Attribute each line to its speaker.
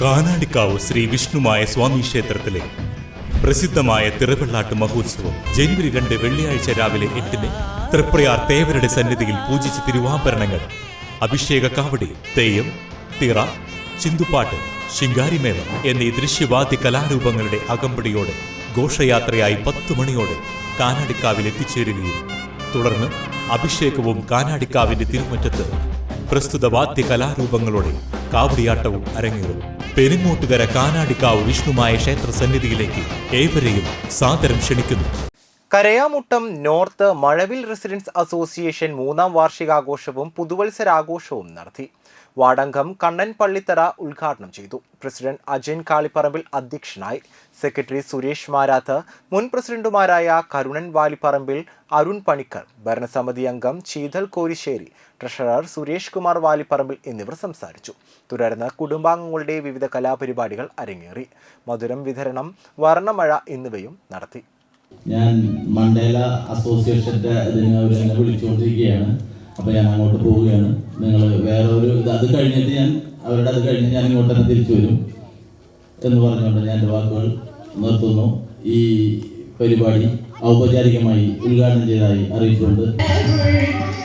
Speaker 1: കാനാടിക്കാവ് ശ്രീ വിഷ്ണുമായ സ്വാമി ക്ഷേത്രത്തിലെ പ്രസിദ്ധമായ തിറവെള്ളാട്ട് മഹോത്സവം ജനുവരി രണ്ട് വെള്ളിയാഴ്ച രാവിലെ എട്ടിന് തൃപ്രയാർ തേവരുടെ സന്നിധിയിൽ പൂജിച്ച തിരുവാഭരണങ്ങൾ. അഭിഷേക കാവടി തെയ്യം തിറ ചിന്തുപാട്ട് ശിങ്കാരിമേളം എന്നീ ദൃശ്യവാദ്യ കലാരൂപങ്ങളുടെ അകമ്പടിയോടെ ഘോഷയാത്രയായി പത്തു മണിയോടെ കാനാടിക്കാവിൽ എത്തിച്ചേരുകയും തുടർന്ന് അഭിഷേകവും കാനാടിക്കാവിന്റെ തിരുമുറ്റത്ത് പ്രസ്തുത വാദ്യ കലാരൂപങ്ങളോടെ കാവടിയാട്ടവും അരങ്ങേറും. പെരിങ്ങോട്ടുകര കാനാടിക്കാവ് വിഷ്ണുമായ ക്ഷേത്ര സന്നിധിയിലേക്ക് ഏവരെയും സാദരം ക്ഷണിക്കുന്നു.
Speaker 2: Karayamuttam north Mazhavil residents association മൂന്നാം വാർഷികാഘോഷവും പുതുവത്സരാഘോഷവും നടത്തി. വാടങ്കം കണ്ണൻ പള്ളിത്തറ ഉദ്ഘാടനം ചെയ്തു. പ്രസിഡന്റ് അജയൻ കാളിപ്പറമ്പിൽ അധ്യക്ഷനായി. സെക്രട്ടറി സുരേഷ് മാരാത്ത് മുൻ പ്രസിഡന്റുമാരായ കരുണൻ വാലിപ്പറമ്പിൽ അരുൺ പണിക്കർ ഭരണസമിതി അംഗം ശീതൽ കോരിശ്ശേരി ട്രഷറർ സുരേഷ് കുമാർ വാലിപ്പറമ്പിൽ എന്നിവർ സംസാരിച്ചു. തുടർന്ന് കുടുംബാംഗങ്ങളുടെ വിവിധ കലാപരിപാടികൾ അരങ്ങേറി. മധുരം വിതരണം വർണമഴ എന്നിവയും നടത്തി.
Speaker 3: ഞാൻ മണ്ടേല അസോസിയേഷന്റെ ഇതിന് അവർ എന്നെ വിളിച്ചുകൊണ്ടിരിക്കുകയാണ്. അപ്പോൾ ഞാൻ അങ്ങോട്ട് പോവുകയാണ്. നിങ്ങൾ വേറെ ഒരു ഇത് അത് കഴിഞ്ഞിട്ട് ഞാൻ അവരുടെ അത് കഴിഞ്ഞ് ഞാൻ ഇങ്ങോട്ട് തന്നെ തിരിച്ചു വരും എന്ന് പറഞ്ഞുകൊണ്ട് ഞാൻ എന്റെ വാക്കുകൾ നിർത്തുന്നു. ഈ പരിപാടി ഔപചാരികമായി ഉദ്ഘാടനം ചെയ്തതായി
Speaker 4: Every